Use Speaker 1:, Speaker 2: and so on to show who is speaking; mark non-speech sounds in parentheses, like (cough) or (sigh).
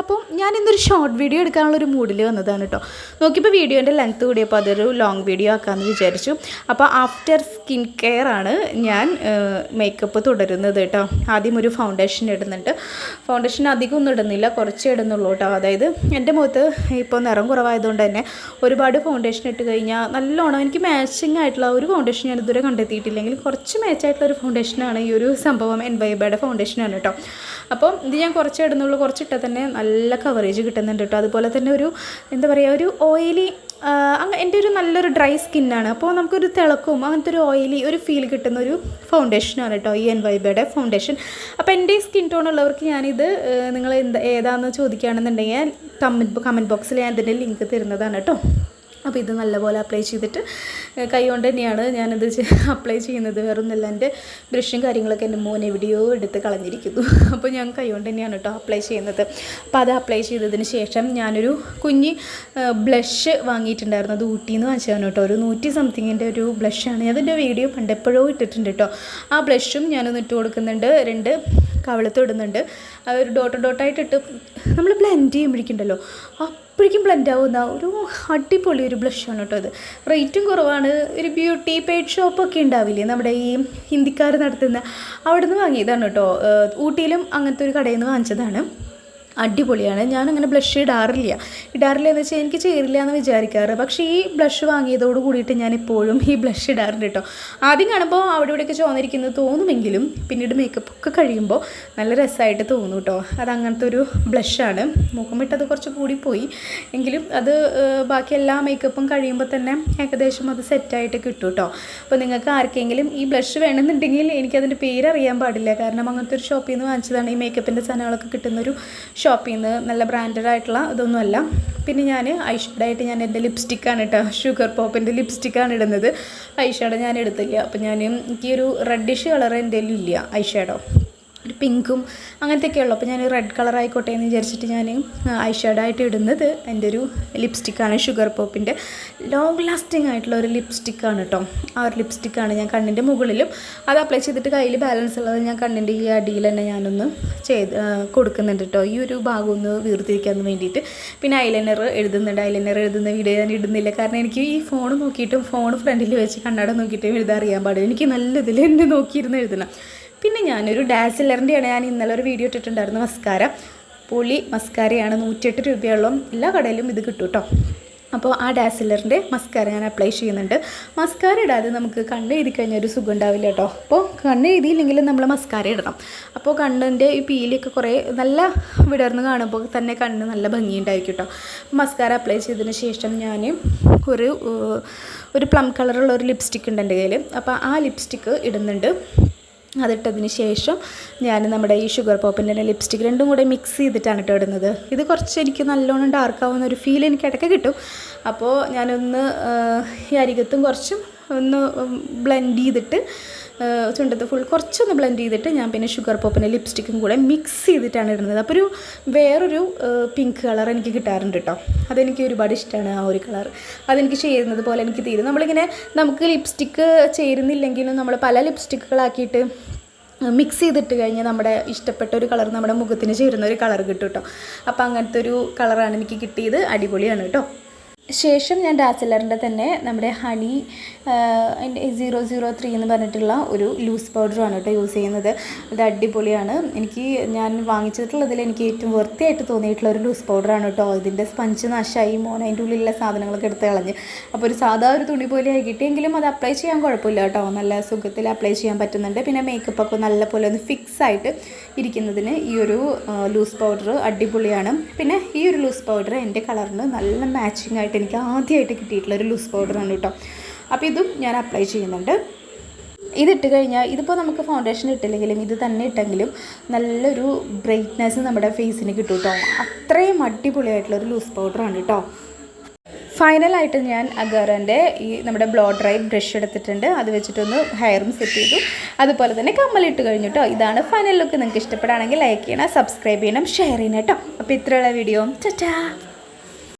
Speaker 1: അപ്പം ഞാൻ ഇന്നൊരു ഷോർട്ട് വീഡിയോ എടുക്കാനുള്ള ഒരു മൂഡിൽ വന്നതാണ് കേട്ടോ നോക്കിയപ്പോൾ വീഡിയോന്റെ ലെങ്ത്ത് കൂടിയപ്പോൾ അതൊരു ലോങ് വീഡിയോ ആക്കാമെന്ന് വിചാരിച്ചു. അപ്പോൾ ആഫ്റ്റർ സ്കിൻ കെയർ ആണ് ഞാൻ മേക്കപ്പ് തുടരുന്നത് കേട്ടോ ആദ്യം ഒരു ഫൗണ്ടേഷൻ ഇടുന്നുണ്ട്. ഫൗണ്ടേഷൻ അധികം ഒന്നും ഇടുന്നില്ല കുറച്ചേ ഇടുന്നുള്ളൂ കേട്ടോ അതായത് എന്റെ മുഖത്ത് ഇപ്പോൾ നിറം കുറവായതുകൊണ്ട് തന്നെ ഒരുപാട് ഫൗണ്ടേഷൻ ഇട്ട് കഴിഞ്ഞാൽ നല്ലോണം എനിക്ക് മാച്ചിങ് ആയിട്ടുള്ള ഒരു ഫൗണ്ടേഷൻ ഞാൻ ഇതുവരെ കണ്ടെത്തിയിട്ടില്ലെങ്കിൽ കുറച്ച് മാച്ചായിട്ടുള്ള ഒരു ഫൗണ്ടേഷനാണ് ഈ ഒരു സംഭവം എൻ വൈബയുടെ ഫൗണ്ടേഷനാണ് കേട്ടോ അപ്പം ഇത് ഞാൻ കുറച്ചേ ഇടുന്നുള്ളൂ കുറച്ചിട്ടാൽ തന്നെ കവറേജ് കിട്ടുന്നുണ്ട് കേട്ടോ. അതുപോലെ തന്നെ ഒരു എന്താ പറയുക ഒരു ഓയിലി അങ്ങ് എന്റെ ഒരു നല്ലൊരു ഡ്രൈ സ്കിന്നാണ് അപ്പോൾ നമുക്കൊരു തിളക്കും അങ്ങനത്തെ ഒരു ഓയിലി ഒരു ഫീൽ കിട്ടുന്ന ഒരു ഫൗണ്ടേഷനാണ് കേട്ടോ ഈ എൻ വൈബയുടെ ഫൗണ്ടേഷൻ അപ്പോൾ എന്റെ സ്കിൻ ടോൺ ഉള്ളവർക്ക് ഞാനിത് നിങ്ങൾ എന്താ ഏതാണെന്ന് ചോദിക്കുകയാണെന്നുണ്ടെങ്കിൽ കമന്റ് കമന്റ് ബോക്സിൽ ഞാൻ ഇതിന്റെ ലിങ്ക് തരുന്നതാണ് കേട്ടോ. അപ്പോൾ ഇത് നല്ലപോലെ അപ്ലൈ ചെയ്തിട്ട് കൈ കൊണ്ട് തന്നെയാണ് ഞാനത് അപ്ലൈ ചെയ്യുന്നത്. വേറൊന്നുമല്ല എന്റെ ബ്രഷും കാര്യങ്ങളൊക്കെ എന്റെ മോൻ എവിടെയോ എടുത്ത് കളഞ്ഞിരിക്കുന്നു. (laughs) അപ്പോൾ ഞാൻ കൈ കൊണ്ട് തന്നെയാണ് കേട്ടോ അപ്ലൈ ചെയ്യുന്നത്. അപ്പോൾ അത് അപ്ലൈ ചെയ്തതിന് ശേഷം ഞാനൊരു കുഞ്ഞ് ബ്ലഷ് വാങ്ങിയിട്ടുണ്ടായിരുന്നു. അത് ഊട്ടിയിൽ നിന്ന് വാങ്ങിച്ചതാണ് കേട്ടോ. ഒരു നൂറ്റി സംതിങ്ങിന്റെ ഒരു ബ്ലഷാണ് അതിന്റെ വീഡിയോ പണ്ടെപ്പോഴോ ഇട്ടിട്ടുണ്ട് കേട്ടോ. ആ ബ്ലഷും ഞാനൊന്ന് ഇട്ട് കൊടുക്കുന്നുണ്ട്. രണ്ട് കവളത്ത് ഇടുന്നുണ്ട്. ഒരു ഡോട്ട് ഡോട്ടായിട്ട് ഇട്ട് നമ്മൾ ബ്ലെൻഡ് ചെയ്യുമ്പോഴേക്കുണ്ടല്ലോ അപ്പോഴേക്കും ബ്ലെൻഡ് ആവുന്ന ഒരു അടിപൊളി ഒരു ബ്ലഷാണ് കേട്ടോ അത് റേറ്റും കുറവാണ്. ഒരു ബ്യൂട്ടി പെയ്ഡ് ഷോപ്പൊക്കെ ഉണ്ടാവില്ലേ? നമ്മുടെ ഈ ഹിന്ദിക്കാർ നടത്തുന്ന അവിടെ നിന്ന് വാങ്ങിയതാണ് കേട്ടോ. ഊട്ടിയിലും അങ്ങനത്തെ ഒരു കടയിൽ നിന്ന് വാങ്ങിച്ചതാണ്. അടിപൊളിയാണ്. ഞാനങ്ങനെ ബ്ലഷ് ഇടാറില്ല. ഇടാറില്ല എന്ന് വെച്ചാൽ എനിക്ക് ചേരില്ല എന്ന് വിചാരിക്കാറ്. പക്ഷേ ഈ ബ്ലഷ് വാങ്ങിയതോട് കൂടിയിട്ട് ഞാൻ എപ്പോഴും ഈ ബ്ലഷ് ഇടാറുണ്ട് കേട്ടോ ആദ്യം കാണുമ്പോൾ അവിടെ ഇവിടെയൊക്കെ ചോന്നിരിക്കുന്നത് തോന്നുമെങ്കിലും പിന്നീട് മേക്കപ്പ് ഒക്കെ കഴിയുമ്പോൾ നല്ല രസമായിട്ട് തോന്നും കേട്ടോ അത് അങ്ങനത്തെ ഒരു ബ്ലഷാണ് മുഖം വിട്ടത് കുറച്ച് കൂടിപ്പോയി. എങ്കിലും അത് ബാക്കി എല്ലാ മേക്കപ്പും കഴിയുമ്പോൾ തന്നെ ഏകദേശം അത് സെറ്റായിട്ട് കിട്ടും കേട്ടോ അപ്പോൾ നിങ്ങൾക്ക് ആർക്കെങ്കിലും ഈ ബ്ലഷ് വേണമെന്നുണ്ടെങ്കിൽ എനിക്കതിന്റെ പേരറിയാൻ പാടില്ല. കാരണം അങ്ങനത്തെ ഒരു ഷോപ്പിൽ നിന്ന് വാങ്ങിച്ചതാണ് ഈ മേക്കപ്പിന്റെ സാധനങ്ങളൊക്കെ കിട്ടുന്നൊരു ഷോപ്പിൽ നിന്ന് നല്ല ബ്രാൻഡഡ് ആയിട്ടുള്ള ഇതൊന്നുമല്ല. പിന്നെ ഞാൻ ഐഷാഡായിട്ട് ഞാൻ എന്റെ ലിപ്സ്റ്റിക്കാണ് കേട്ടോ ഷുഗർ പോപ്പിന്റെ ലിപ്സ്റ്റിക്കാണ് ഇടുന്നത്. ഐഷാഡോ ഞാൻ എടുത്തില്ല. അപ്പോൾ ഞാൻ എനിക്കൊരു റെഡിഷ് കളർ എന്റെ ഇല്ല ഐഷാഡോ ഒരു പിങ്കും അങ്ങനത്തെയൊക്കെ ഉള്ളു. അപ്പോൾ ഞാൻ റെഡ് കളർ ആയിക്കോട്ടെ എന്ന് വിചാരിച്ചിട്ട് ഞാൻ ഐ ഷാഡായിട്ട് ഇടുന്നത് എന്റെ ഒരു ലിപ്സ്റ്റിക്കാണ് ഷുഗർ പോപ്പിന്റെ ലോങ് ലാസ്റ്റിംഗ് ആയിട്ടുള്ള ഒരു ലിപ്സ്റ്റിക്കാണ് കേട്ടോ ആ ഒരു ലിപ്സ്റ്റിക്കാണ് ഞാൻ കണ്ണിന്റെ മുകളിലും അത് അപ്ലൈ ചെയ്തിട്ട് കയ്യിൽ ബാലൻസ് ഉള്ളത് ഞാൻ കണ്ണിന്റെ ഈ അടിയിൽ തന്നെ ഞാനൊന്ന് ചെയ്ത് കൊടുക്കുന്നുണ്ട് കേട്ടോ ഈ ഒരു ഭാഗം ഒന്ന് വീർത്തിരിക്കാൻ വേണ്ടിയിട്ട്. പിന്നെ ഐലൈനർ എഴുതുന്നുണ്ട്. ഐലൈനർ എഴുതുന്ന വീഡിയോ ഞാൻ ഇടുന്നില്ല. കാരണം എനിക്ക് ഈ ഫോൺ നോക്കിയിട്ടും ഫോൺ ഫ്രണ്ടിൽ വെച്ച് കണ്ണട നോക്കിയിട്ടും എഴുതാൻ അറിയാൻ പാടില്ല. എനിക്ക് നല്ല ഇതിൽ എന്നെ നോക്കിയിരുന്ന് എഴുതണം. പിന്നെ ഞാനൊരു ഡാസിലറിന്റെയാണ് ഞാൻ ഇന്നലെ ഒരു വീഡിയോ ഇട്ടിട്ടുണ്ടായിരുന്നു മസ്കാര പുളി മസ്കാരയാണ് നൂറ്റിയെട്ട് രൂപയോളം എല്ലാ കടയിലും ഇത് കിട്ടും കേട്ടോ അപ്പോൾ ആ ഡാസിലറിന്റെ മസ്കാര ഞാൻ അപ്ലൈ ചെയ്യുന്നുണ്ട്. മസ്കാര ഇടാതെ നമുക്ക് കണ്ണ് എഴുതി കഴിഞ്ഞാൽ ഒരു സുഖം ഉണ്ടാവില്ല കേട്ടോ അപ്പോൾ കണ്ണ് എഴുതിയില്ലെങ്കിലും നമ്മൾ മസ്കാര ഇടണം. അപ്പോൾ കണ്ണിന്റെ ഈ പീലൊക്കെ കുറേ നല്ല വിടർന്ന് കാണുമ്പോൾ തന്നെ കണ്ണ് നല്ല ഭംഗിയുണ്ടായിരിക്കും കേട്ടോ മസ്കാര അപ്ലൈ ചെയ്തതിന് ശേഷം ഞാൻ ഒരു ഒരു പ്ലം കളറുള്ള ഒരു ലിപ്സ്റ്റിക് ഉണ്ട് എന്റെ കയ്യിൽ. അപ്പോൾ ആ ലിപ്സ്റ്റിക്ക് ഇടുന്നുണ്ട്. അതിട്ടതിന് ശേഷം ഞാൻ നമ്മുടെ ഈ ഷുഗർ പോപ്പിന്റെ തന്നെ ലിപ്സ്റ്റിക് രണ്ടും കൂടെ മിക്സ് ചെയ്തിട്ടാണ് കേട്ടോ ഇടുന്നത്. ഇത് കുറച്ച് എനിക്ക് നല്ലോണം ഡാർക്ക് ആവുന്ന ഒരു ഫീൽ എനിക്ക് ഇടയ്ക്ക് കിട്ടും. അപ്പോൾ ഞാനൊന്ന് ഈ അരികത്തും കുറച്ചും ഒന്ന് ബ്ലെൻഡ് ചെയ്തിട്ട് ചുണ്ടത്ത് ഫുൾ കുറച്ചൊന്ന് ബ്ലെൻഡ് ചെയ്തിട്ട് ഞാൻ പിന്നെ ഷുഗർ പോപ്പിന്റെ ലിപ്സ്റ്റിക്കും കൂടെ മിക്സ് ചെയ്തിട്ടാണ് ഇടുന്നത്. അപ്പോൾ ഒരു വേറൊരു പിങ്ക് കളർ എനിക്ക് കിട്ടാറുണ്ട് കേട്ടോ അതെനിക്ക് ഒരുപാട് ഇഷ്ടമാണ് ആ ഒരു കളർ അതെനിക്ക് ചേരുന്നത് പോലെ എനിക്ക് തീരും. നമ്മളിങ്ങനെ നമുക്ക് ലിപ്സ്റ്റിക്ക് ചേരുന്നില്ലെങ്കിലും നമ്മൾ പല ലിപ്സ്റ്റിക്കുകളാക്കിയിട്ട് മിക്സ് ചെയ്തിട്ട് കഴിഞ്ഞാൽ നമ്മുടെ ഇഷ്ടപ്പെട്ട ഒരു കളർ നമ്മുടെ മുഖത്തിന് ചേരുന്ന ഒരു കളർ കിട്ടും കേട്ടോ അപ്പോൾ അങ്ങനത്തെ ഒരു കളറാണ് എനിക്ക് കിട്ടിയത്. അടിപൊളിയാണ് കേട്ടോ ശേഷം ഞാൻ ഡാസിലറിന്റെ തന്നെ നമ്മുടെ ഹണി സീറോ സീറോ ത്രീ എന്ന് പറഞ്ഞിട്ടുള്ള ഒരു ലൂസ് പൗഡറാണ് കേട്ടോ യൂസ് ചെയ്യുന്നത്. അത് അടിപൊളിയാണ്. എനിക്ക് ഞാൻ വാങ്ങിച്ചിട്ടുള്ളതിൽ എനിക്ക് ഏറ്റവും വൃത്തിയായിട്ട് തോന്നിയിട്ടുള്ള ഒരു ലൂസ് പൗഡറാണ് കേട്ടോ. ഇതിന്റെ സ്പഞ്ച് നാശമായി മോൻ അതിന്റെ ഉള്ളിലുള്ള സാധനങ്ങളൊക്കെ എടുത്ത് കളഞ്ഞ്. അപ്പോൾ ഒരു സാധാ ഒരു തുണി പോലെ കിട്ടിയെങ്കിലും അത് അപ്ലൈ ചെയ്യാൻ കുഴപ്പമില്ല കേട്ടോ. നല്ല സുഖത്തിൽ അപ്ലൈ ചെയ്യാൻ പറ്റുന്നുണ്ട്. പിന്നെ മേക്കപ്പ് ഒക്കെ നല്ല പോലെ ഒന്ന് ഫിക്സ് ആയിട്ട് ഇരിക്കുന്നതിന് ഈ ഒരു ലൂസ് പൗഡർ അടിപൊളിയാണ്. പിന്നെ ഈ ഒരു ലൂസ് പൗഡർ എന്റെ കളറിന് നല്ല മാച്ചിങ് ആയിട്ട് എനിക്ക് ആദ്യമായിട്ട് കിട്ടിയിട്ടുള്ള ഒരു ലൂസ് പൗഡറാണ് കേട്ടോ. അപ്പോൾ ഇതും ഞാൻ അപ്ലൈ ചെയ്യുന്നുണ്ട്. ഇതിട്ട് കഴിഞ്ഞാൽ ഇതിപ്പോൾ നമുക്ക് ഫൗണ്ടേഷൻ ഇട്ടില്ലെങ്കിലും ഇത് തന്നെ ഇട്ടെങ്കിലും നല്ലൊരു ബ്രൈറ്റ്നെസ് നമ്മുടെ ഫേസിന് കിട്ടും കേട്ടോ. അത്രയും അടിപൊളിയായിട്ടുള്ള ഒരു ലൂസ് പൗഡറാണ് കേട്ടോ. ഫൈനലായിട്ട് ഞാൻ അഗറിന്റെ ഈ നമ്മുടെ ബ്ലോ ഡ്രൈ ബ്രഷ് എടുത്തിട്ടുണ്ട്. അത് വെച്ചിട്ടൊന്ന് ഹെയറും സെറ്റ് ചെയ്തു. അതുപോലെ തന്നെ കമ്മലിട്ട് കഴിഞ്ഞു കേട്ടോ. ഇതാണ് ഫൈനൽ ലുക്ക് നിങ്ങൾക്ക് ഇഷ്ടപ്പെടുകയാണെങ്കിൽ ലൈക്ക് ചെയ്യണം സബ്സ്ക്രൈബ് ചെയ്യണം ഷെയർ ചെയ്യണം കേട്ടോ. അപ്പോൾ ഇത്രയുള്ള വീഡിയോ ചറ്റാ